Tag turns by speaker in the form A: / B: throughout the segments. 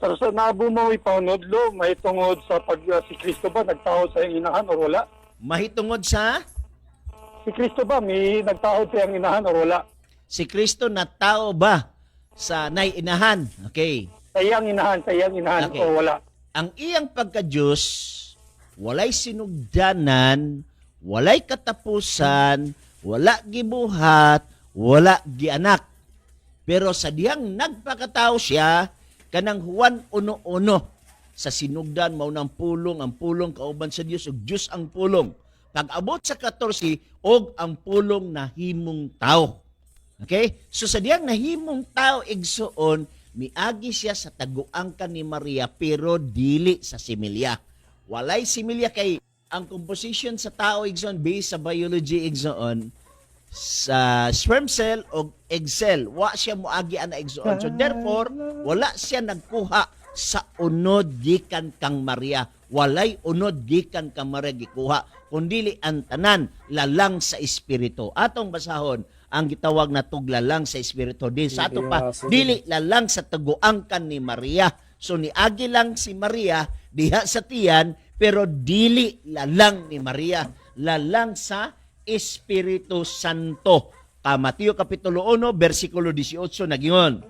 A: sir, sa nabumawi pa nodlo, may tungod sa pag uh, si Kristo ba nagtahod sa iyang inahan o wala?
B: Mahitungod sa
A: Si Kristo ba may nagtahod sa iyang inahan o wala?
B: si Kristo na tao ba sa nay-inahan? Okay.
A: Sa iyang inahan, sa iyang inahan
B: Okay.
A: o wala?
B: Ang iyang pagka-Diyos, walay sinugdanan, walay katapusan, wala gibuhat, wala gianak. Pero sa diyang nagpakatao siya, kanang Juan uno-uno, sa sinugdan mao ng pulong, ang pulong kauban sa Dios ug Dios ang pulong. Pag abot sa 14, og ang pulong na himong tao. Okay? So sa diyang nahimong tao igsuon, miagi siya sa taguangkan ni Maria pero dili sa similya. Walay similya kay ang composition sa tao igsoon based sa biology igsoon sa sperm cell o egg cell. Wa siya moagi ana igsoon. So therefore, wala siya nagkuha sa unod gikan kang Maria. Walay unod gikan kang Maria gikuha kundili ang tanan lalang sa espiritu. Atong basahon ang gitawag na tuglalang sa espiritu. Di sa ato pa, dili lalang sa taguangkan ni Maria. So ni agi lang si Maria diha sa tiyan pero dili lalang ni Maria, lalang sa Espiritu Santo. Ka Mateo kapitulo 1 bersikulo 18 nagingon.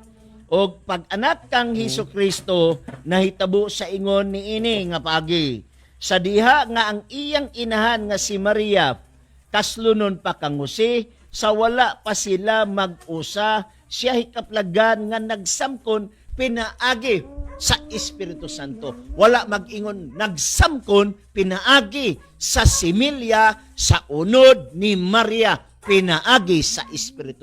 B: Og pag anak kang Hesus Kristo nahitabo sa ingon ni ini nga pagi. Sa diha nga ang iyang inahan nga si Maria kaslunon pa kang Jose sa wala pa sila mag-usa siya hikaplagan nga nagsamkon pinaagi sa Espiritu Santo. Wala mag-ingon nagsamkon pinaagi sa similya sa unod ni Maria pinaagi sa Espiritu